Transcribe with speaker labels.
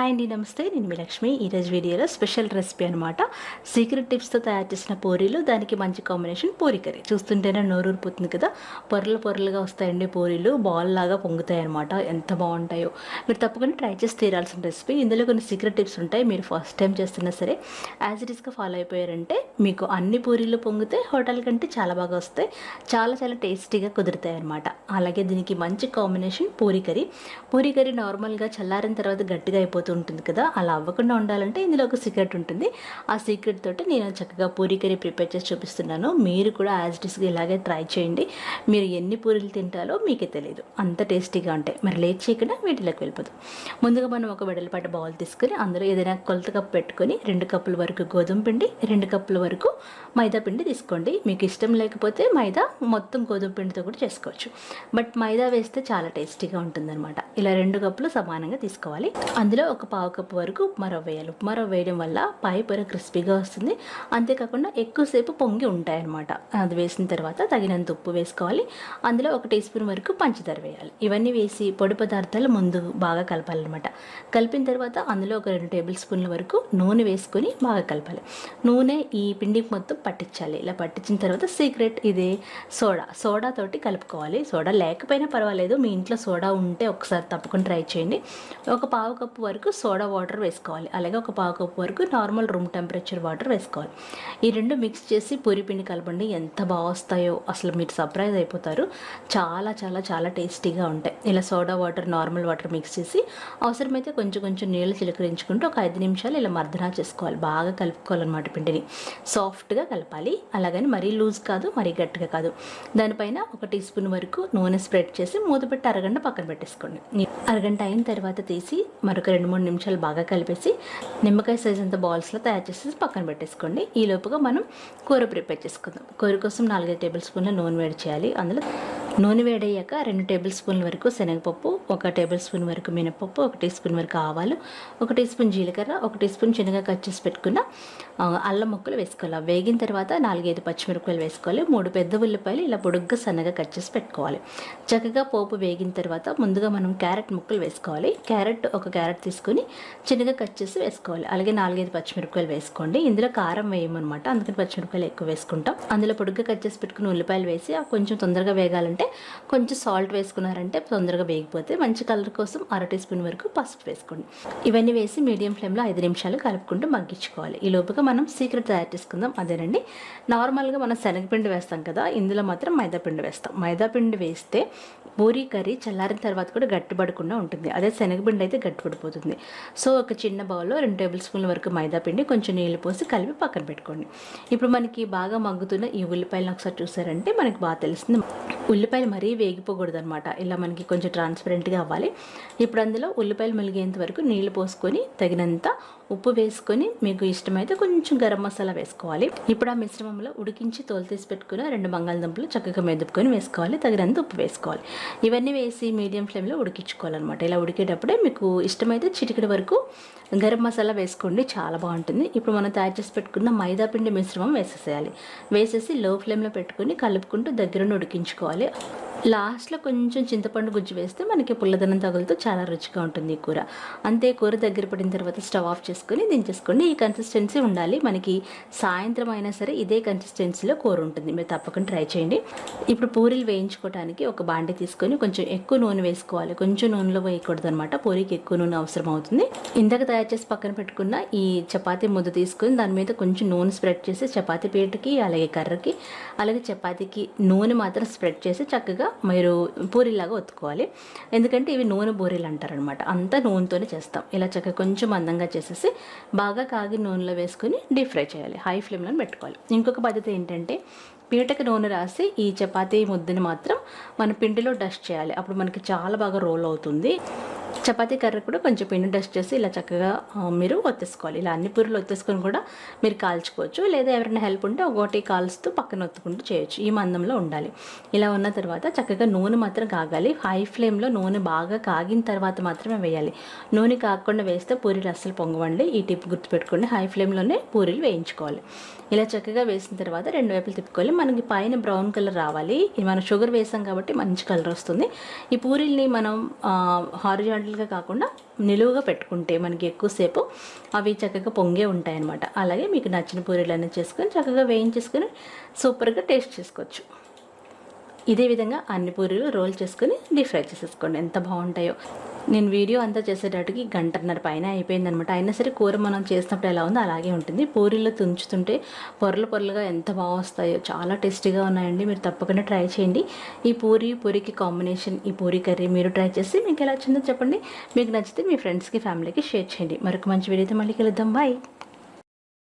Speaker 1: Hi అండి నమస్తే. నేను మీ లక్ష్మి. ఈరోజు వీడియోలో స్పెషల్ రెసిపీ అనమాట సీక్రెట్ టిప్స్తో తయారు చేసిన పూరీలు దానికి మంచి కాంబినేషన్ పూరి కర్రీ. చూస్తుంటేనే నోరూరిపోతుంది కదా. పొరలు పొరలుగా వస్తాయండి పూరీలు. బాల్ లాగా పొంగుతాయి అనమాట ఎంత బాగుంటాయో. మీరు తప్పకుండా ట్రై చేసి తీరాల్సిన రెసిపీ. ఇందులో కొన్ని సీక్రెట్ టిప్స్ ఉంటాయి. మీరు ఫస్ట్ టైం చేస్తున్నా సరే యాజ్ ఇట్ ఈస్గా ఫాలో అయిపోయారంటే మీకు అన్ని పూరీలు పొంగితే హోటల్ కంటే చాలా బాగా వస్తాయి. చాలా చాలా టేస్టీగా కుదురుతాయి అనమాట అలాగే దీనికి మంచి combination puri curry. Puri curry నార్మల్గా చల్లారిన తర్వాత గట్టిగా అయిపోతుంది అవుతూ ఉంటుంది కదా అలా అవ్వకుండా ఉండాలంటే ఇందులో ఒక సీక్రెట్ ఉంటుంది. ఆ సీక్రెట్ తోటి నేను చక్కగా పూరి కర్రీ ప్రిపేర్ చేసి చూపిస్తున్నాను. మీరు కూడా యాజ్ ఇట్ ఇలాగే ట్రై చేయండి. మీరు ఎన్ని పూరీలు తింటారో మీకే తెలియదు అంత టేస్టీగా ఉంటాయి. మరి లేట్ చేయకుండా వీటిలోకి వెళ్ళిపోదు. ముందుగా మనం ఒక వెడల్పాటి బౌల్ తీసుకొని అందులో ఏదైనా కొలత కప్పు పెట్టుకొని రెండు కప్పుల వరకు గోధుమ పిండి రెండు కప్పుల వరకు మైదా పిండి తీసుకోండి. మీకు ఇష్టం లేకపోతే మైదా మొత్తం గోధుమ పిండితో కూడా చేసుకోవచ్చు. బట్ మైదా వేస్తే చాలా టేస్టీగా ఉంటుందన్నమాట. ఇలా రెండు కప్పులు సమానంగా తీసుకోవాలి. అందులో ఒక పావు కప్పు వరకు ఉప్మా రవ్వ వేయాలి. ఉప్మా వేయడం వల్ల పై పొర క్రిస్పీగా వస్తుంది. అంతేకాకుండా ఎక్కువసేపు పొంగి ఉంటాయన్నమాట. అది వేసిన తర్వాత తగినంత ఉప్పు వేసుకోవాలి. అందులో ఒక టీ స్పూన్ వరకు పంచదార వేయాలి. ఇవన్నీ వేసి పొడి పదార్థాలు ముందు బాగా కలపాలన్నమాట. కలిపిన తర్వాత అందులో ఒక రెండు టేబుల్ స్పూన్ల వరకు నూనె వేసుకొని బాగా కలపాలి. నూనె ఈ పిండికి మొత్తం పట్టించాలి. ఇలా పట్టించిన తర్వాత సీక్రెట్ ఇది సోడా. సోడా తోటి కలుపుకోవాలి. సోడా లేకపోయినా పర్వాలేదు. మీ ఇంట్లో సోడా ఉంటే ఒకసారి తప్పకుండా ట్రై చేయండి. ఒక పావు కప్పు వరకు సోడా వాటర్ వేసుకోవాలి. అలాగే ఒక పావు కప్పు వరకు నార్మల్ రూమ్ టెంపరేచర్ వాటర్ వేసుకోవాలి. ఈ రెండు మిక్స్ చేసి పూరి పిండి కలపండి. ఎంత బాగా వస్తాయో అసలు మీరు సర్ప్రైజ్ అయిపోతారు. చాలా చాలా చాలా టేస్టీగా ఉంటాయి. ఇలా soda water normal water mix చేసి అవసరమైతే కొంచెం కొంచెం నీళ్ళు చిలకరించుకుంటూ ఒక ఐదు నిమిషాలు ఇలా మర్దనా చేసుకోవాలి. బాగా కలుపుకోవాలన్నమాట పిండిని. సాఫ్ట్గా కలపాలి. అలాగని మరీ లూజ్ కాదు మరీ గట్టిగా కాదు. దానిపైన ఒక టీ స్పూన్ వరకు నూనె స్ప్రెడ్ చేసి మూత పెట్టి అరగంట పక్కన పెట్టేసుకోండి. అరగంట అయిన తర్వాత తీసి మరొక రెండు మూడు నిమిషాలు బాగా కలిపేసి నిమ్మకాయ సైజ్ అంత బాల్స్లో తయారు చేసేసి పక్కన పెట్టేసుకోండి. ఈ లోపుగా మనం కూర ప్రిపేర్ చేసుకుందాం. కూర కోసం నాలుగైదు టేబుల్ స్పూన్ల నూనె వేడి చేయాలి. అందులో నూనె వేడయ్యాక రెండు టేబుల్ స్పూన్ల వరకు శనగపప్పు ఒక టేబుల్ స్పూన్ వరకు మినపప్పు ఒక టీ స్పూన్ వరకు ఆవాలు ఒక టీ స్పూన్ జీలకర్ర ఒక టీ స్పూన్ చిన్నగా కట్ చేసి పెట్టుకున్న అల్లం ముక్కలు వేసుకోవాలి. వేగిన తర్వాత నాలుగైదు పచ్చిమిరపకాయలు వేసుకోవాలి. మూడు పెద్ద ఉల్లిపాయలు ఇలా పొడుగ్గా సన్నగా కట్ చేసి పెట్టుకోవాలి. చక్కగా పోపు వేగిన తర్వాత ముందుగా మనం క్యారెట్ ముక్కలు వేసుకోవాలి. క్యారెట్ ఒక క్యారెట్ తీసుకొని చిన్నగా కట్ చేసి వేసుకోవాలి. అలాగే నాలుగైదు పచ్చిమిరపకాయలు వేసుకోండి. ఇందులో కారం వేయమన్నమాట. అందుకని పచ్చిమిరపకాయలు ఎక్కువ వేసుకుంటాం. అందులో పొడుగ్గా కట్ చేసి పెట్టుకుని ఉల్లిపాయలు వేసి కొంచెం తొందరగా వేగాలంటే కొంచెం సాల్ట్ వేసుకున్నారంటే తొందరగా వేగిపోతే మంచి కలర్ కోసం అర టీ స్పూన్ వరకు పసుపు వేసుకోండి. ఇవన్నీ వేసి మీడియం ఫ్లేమ్లో ఐదు నిమిషాలు కలుపుకుంటూ మగ్గించుకోవాలి. ఈ లోపుగా మనం సీక్రెట్ తయారు చేసుకుందాం. అదేనండి. నార్మల్గా మనం శనగపిండి వేస్తాం కదా ఇందులో మాత్రం మైదాపిండి వేస్తాం. మైదాపిండి వేస్తే పూరీ కర్రీ చల్లారిన తర్వాత కూడా గట్టిపడకుండా ఉంటుంది. అదే శనగపిండి అయితే గట్టిపడిపోతుంది సో ఒక చిన్న బౌల్లో రెండు టేబుల్ స్పూన్ల వరకు మైదాపిండి కొంచెం నీళ్ళు పోసి కలిపి పక్కన పెట్టుకోండి. ఇప్పుడు మనకి బాగా మగ్గుతున్న ఈ ఉల్లిపాయలను ఒకసారి చూసారంటే మనకి బాగా తెలిసింది ఉల్లిపాయలు మరీ వేగిపోకూడదు అనమాట ఇలా మనకి కొంచెం ట్రాన్స్పరెంట్గా అవ్వాలి. ఇప్పుడు అందులో ఉల్లిపాయలు మెలిగేంత వరకు నీళ్ళు పోసుకొని తగినంత ఉప్పు వేసుకొని మీకు ఇష్టమైతే కొంచెం గరం మసాలా వేసుకోవాలి. ఇప్పుడు ఆ మిశ్రమంలో ఉడికించి తోలు తీసి పెట్టుకుని రెండు బంగాళదుంపలు చక్కగా మెదుపుకొని వేసుకోవాలి. తగినంత ఉప్పు వేసుకోవాలి. ఇవన్నీ వేసి మీడియం ఫ్లేమ్లో ఉడికించుకోవాలన్నమాట. ఇలా ఉడికేటప్పుడే మీకు ఇష్టమైతే చిటికడి వరకు గరం మసాలా వేసుకోండి. చాలా బాగుంటుంది. ఇప్పుడు మనం తయారు చేసి పెట్టుకున్న మైదా పిండి మిశ్రమం వేసేసేయాలి. వేసేసి లో ఫ్లేమ్లో పెట్టుకొని కలుపుకుంటూ దగ్గరను ఉడికించుకోవాలి. で。లాస్ట్లో కొంచెం చింతపండు గుజ్జు వేస్తే మనకి పుల్లదనం తగులుతూ చాలా రుచిగా ఉంటుంది ఈ కూర. అంతే కూర దగ్గర పడిన తర్వాత స్టవ్ ఆఫ్ చేసుకొని దించేసుకోండి. ఈ కన్సిస్టెన్సీ ఉండాలి. మనకి సాయంత్రం అయినా సరే ఇదే కన్సిస్టెన్సీలో కూర ఉంటుంది. మీరు తప్పకుండా ట్రై చేయండి. ఇప్పుడు పూరీలు వేయించుకోవడానికి ఒక బాండి తీసుకొని కొంచెం ఎక్కువ నూనె వేసుకోవాలి. కొంచెం నూనెలో వేయకూడదు అనమాట పూరికి ఎక్కువ నూనె అవసరం అవుతుంది. ఇందాక తయారు చేసి పక్కన పెట్టుకున్న ఈ చపాతీ ముద్ద తీసుకొని దాని మీద కొంచెం నూనె స్ప్రెడ్ చేసి చపాతీ పీటకి అలాగే కర్రకి అలాగే చపాతీకి నూనె మాత్రం స్ప్రెడ్ చేసి చక్కగా మీరు పూరిలాగా ఒత్తుకోవాలి. ఎందుకంటే ఇవి నూనె బూరీలు అంటారనమాట అంతా నూనెతోనే చేస్తాం. ఇలా చక్కగా కొంచెం అందంగా చేసేసి బాగా కాగి నూనెలో వేసుకొని డీప్ ఫ్రై చేయాలి. హై ఫ్లేమ్లో పెట్టుకోవాలి. ఇంకొక పద్ధతి ఏంటంటే పీటకి నూనె రాసి ఈ చపాతీ ముద్దని మాత్రం మన పిండిలో డస్ట్ చేయాలి. అప్పుడు మనకి చాలా బాగా రోల్ అవుతుంది. చపాతీ కర్ర కూడా కొంచెం పిండి డస్ట్ చేసి ఇలా చక్కగా మీరు ఒత్తేసుకోవాలి. ఇలా అన్ని పూరీలు ఒత్తేసుకొని కూడా మీరు కాల్చుకోవచ్చు. లేదా ఎవరైనా హెల్ప్ ఉంటే ఒకటి కాల్స్తూ పక్కన ఒత్తుకుంటూ చేయొచ్చు. ఈ మందంలో ఉండాలి. ఇలా ఉన్న తర్వాత చక్కగా నూనె మాత్రం కాగాలి. హై ఫ్లేమ్లో నూనె బాగా కాగిన తర్వాత మాత్రమే వేయాలి. నూనె కాకుండా వేస్తే పూరీలు అస్సలు పొంగవండి. ఈ టిప్ గుర్తుపెట్టుకోండి. హై ఫ్లేమ్లోనే పూరీలు వేయించుకోవాలి. ఇలా చక్కగా వేసిన తర్వాత రెండు వైపులు తిప్పుకోవాలి. మనకి పైన బ్రౌన్ కలర్ రావాలి. ఇది మనం షుగర్ వేసాం కాబట్టి మంచి కలర్ వస్తుంది. ఈ పూరీల్ని మనం హారిజాంటల్ నార్మల్గా కాకుండా నిలువుగా పెట్టుకుంటే మనకి ఎక్కువసేపు అవి చక్కగా పొంగే ఉంటాయన్నమాట. అలాగే మీకు నచ్చిన పూరీలన్నీ చేసుకొని చక్కగా వేయించేసుకొని సూపర్గా టేస్ట్ చేసుకోవచ్చు. ఇదే విధంగా అన్ని పూరీలు రోల్ చేసుకుని డీప్ ఫ్రై చేసేసుకోండి. ఎంత బాగుంటాయో. నేను వీడియో అంతా చేసేటట్టుకి గంటన్నర పైన అయిపోయిందనమాట అయినా సరే కూర మనం చేసినప్పుడు ఎలా ఉందో అలాగే ఉంటుంది. పూరీలు తుంచుతుంటే పొరలు పొరలుగా ఎంత బాగా వస్తాయో చాలా టేస్టీగా ఉన్నాయండి. మీరు తప్పకుండా ట్రై చేయండి. ఈ పూరి పూరికి కాంబినేషన్ ఈ పూరి కర్రీ మీరు ట్రై చేసి మీకు ఎలా వచ్చిందో చెప్పండి. మీకు నచ్చితే మీ ఫ్రెండ్స్కి ఫ్యామిలీకి షేర్ చేయండి. మరొక మంచి వీడియోతో మళ్ళీ కలుద్దాం. బాయ్.